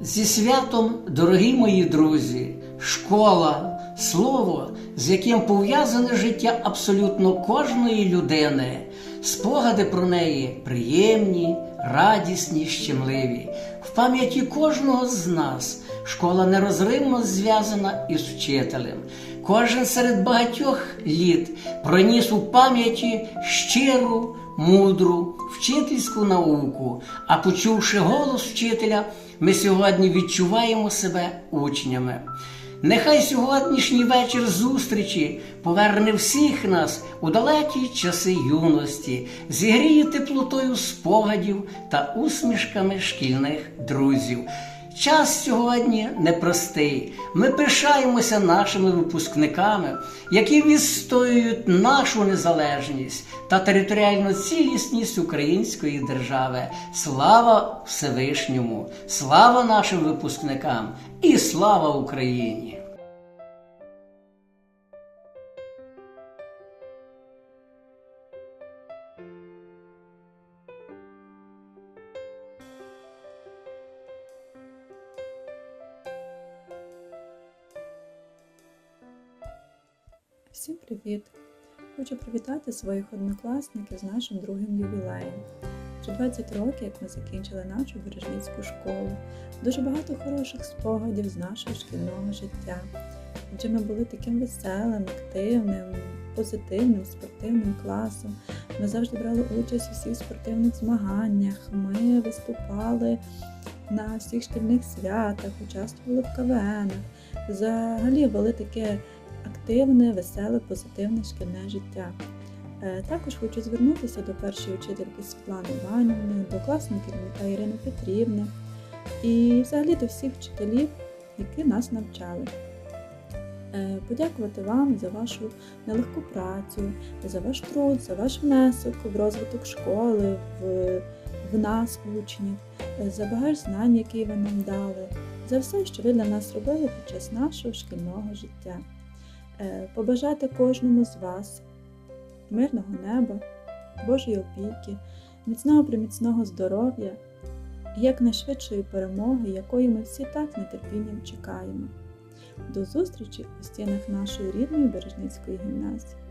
Зі святом, дорогі мої друзі, школа, слово, з яким пов'язане життя абсолютно кожної людини, спогади про неї приємні, радісні, щемливі. В пам'яті кожного з нас школа нерозривно зв'язана із вчителем. Кожен серед багатьох літ проніс у пам'яті щиру, мудру, вчительську науку, а почувши голос вчителя, ми сьогодні відчуваємо себе учнями. Нехай сьогоднішній вечір зустрічі поверне всіх нас у далекі часи юності, зігріє теплотою спогадів та усмішками шкільних друзів. Час сьогодні непростий. Ми пишаємося нашими випускниками, які відстоюють нашу незалежність та територіальну цілісність української держави. Слава Всевишньому! Слава нашим випускникам і слава Україні! Всім привіт! Хочу привітати своїх однокласників з нашим другим ювілеєм. Вже 20 років, як ми закінчили нашу бережницьку школу. Дуже багато хороших спогадів з нашого шкільного життя. Адже ми були таким веселим, активним, позитивним, спортивним класом. Ми завжди брали участь у всіх спортивних змаганнях. Ми виступали на всіх шкільних святах, участвували в КВНах. Взагалі вели таке активне, веселе, позитивне шкільне життя. Е, Також хочу звернутися до першої вчительки Світлани Іванівни, до класного керівника Ірини Петрівни і взагалі до всіх вчителів, які нас навчали. Е, Подякувати вам за вашу нелегку працю, за ваш труд, за ваш внесок в розвиток школи, в, в нас, учнів, е, за багаж знань, які ви нам дали, за все, що ви для нас робили під час нашого шкільного життя. Е, Побажати кожному з вас мирного неба, Божої опіки, міцного приміцного здоров'я і якнайшвидшої перемоги, якої ми всі так нетерпінням чекаємо. До зустрічі у стінах нашої рідної Бережницької гімназії.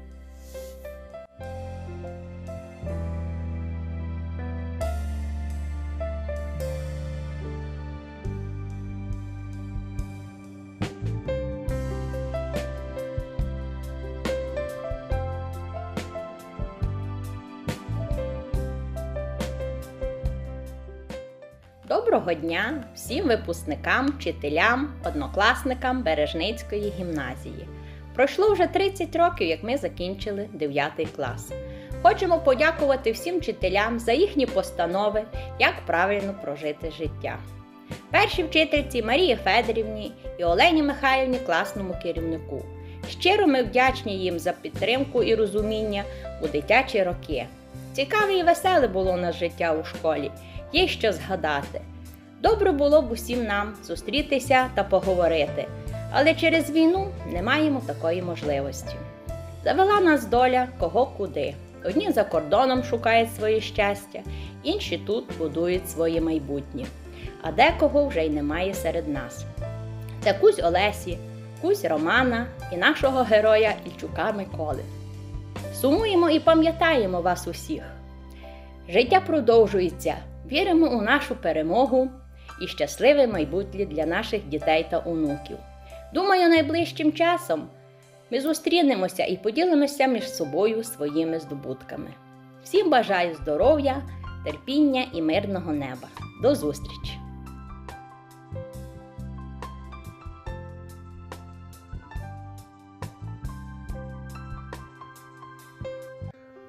Доброго дня всім випускникам, вчителям, однокласникам Бережницької гімназії. Пройшло вже 30 років, як ми закінчили 9 клас. Хочемо подякувати всім вчителям за їхні постанови, як правильно прожити життя. Першій вчительці Марії Федорівні і Олені Михайлівні класному керівнику. Щиро ми вдячні їм за підтримку і розуміння у дитячі роки. Цікаве і веселе було у нас життя у школі є що згадати. Добре було б усім нам зустрітися та поговорити, але через війну не маємо такої можливості. Завела нас доля кого куди. Одні за кордоном шукають своє щастя, інші тут будують своє майбутнє, а декого вже й немає серед нас. Це кусь Олесі, кусь Романа і нашого героя Ільчука Миколи. Сумуємо і пам'ятаємо вас усіх. Життя продовжується. Віримо у нашу перемогу і щасливе майбутнє для наших дітей та онуків. Думаю, найближчим часом ми зустрінемося і поділимося між собою своїми здобутками. Всім бажаю здоров'я, терпіння і мирного неба. До зустрічі!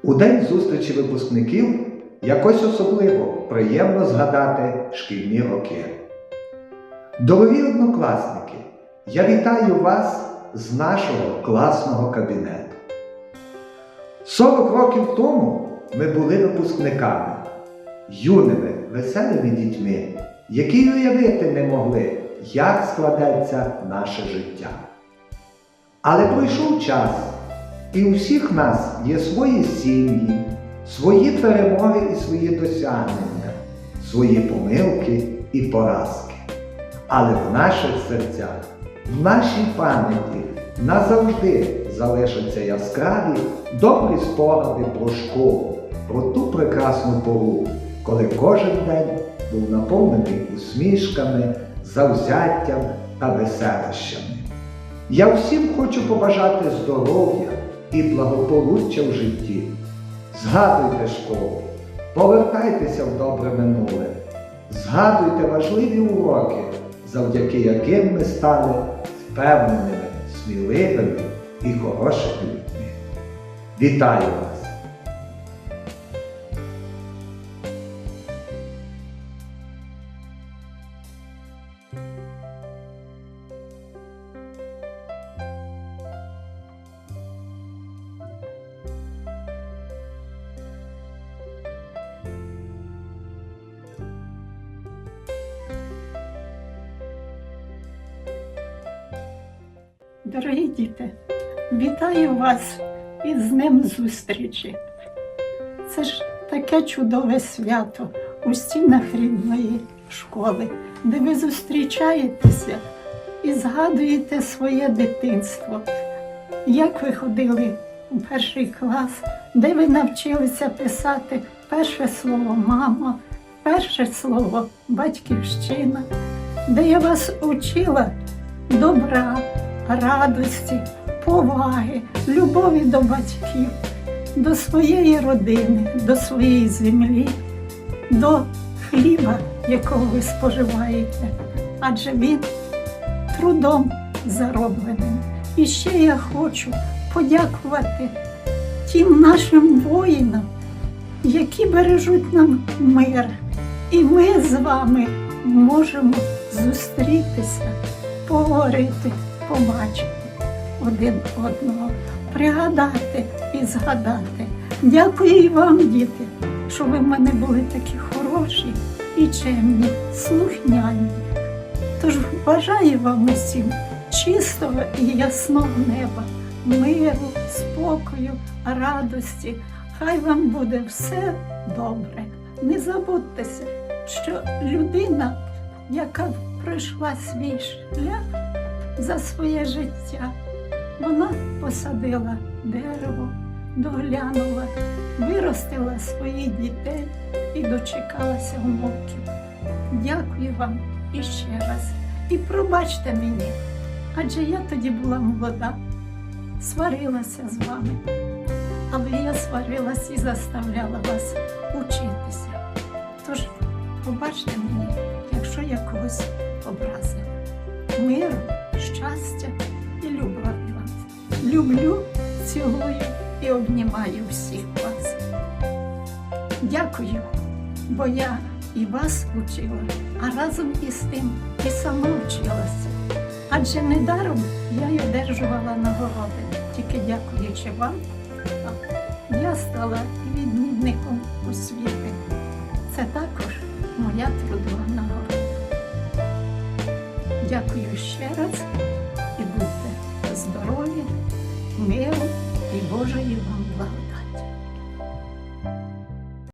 У день зустрічі випускників якось особливо приємно згадати шкільні роки. Дорогі однокласники, я вітаю вас з нашого класного кабінету. 40 років тому ми були випускниками, юними, веселими дітьми, які уявити не могли, як складеться наше життя. Але пройшов час, і у всіх нас є свої сім'ї, свої перемоги і свої досягнення, свої помилки і поразки. але в наших серцях, в нашій пам'яті назавжди залишаться яскраві добрі спогади про школу, про ту прекрасну пору, коли кожен день був наповнений усмішками, завзяттям та веселощами. Я всім хочу побажати здоров'я і благополуччя в житті. Згадуйте школу, повертайтеся в добре минуле, згадуйте важливі уроки, завдяки яким ми стали впевненими, сміливими і хорошими людьми. Вітаю Дорогі діти, вітаю вас із Днем зустрічі. Це ж таке чудове свято у стінах рідної школи, де ви зустрічаєтеся і згадуєте своє дитинство. Як ви ходили у перший клас, де ви навчилися писати перше слово мама, перше слово батьківщина, де я вас учила добра, радості, поваги, любові до батьків, до своєї родини, до своєї землі, до хліба, якого ви споживаєте, адже він трудом заробленим. І ще я хочу подякувати тим нашим воїнам, які бережуть нам мир. І ми з вами можемо зустрітися, поговорити, побачити один одного, пригадати і згадати. Дякую і вам, діти, що ви в мене були такі хороші і чемні, слухняні. Тож бажаю вам усім чистого і ясного неба, миру, спокою, радості. Хай вам буде все добре. Не забудьтеся, що людина, яка пройшла свій шлях за своє життя, вона посадила дерево, доглянула, виростила своїх дітей і дочекалася внуків. Дякую вам іще раз. І пробачте мені, адже я тоді була молода, сварилася з вами, але я сварилась і заставляла вас учитися. Тож пробачте мені, якщо я когось образила. Миру, щастя і любові вам. Люблю, цілую і обнімаю всіх вас. Дякую, бо я і вас учила, а разом із тим і сама вчилася. Адже недаром я й одержувала нагороди, тільки дякуючи вам, я стала відмінником освіти. Це Дякую ще раз і будьте здорові, миру і Божої вам благодаті.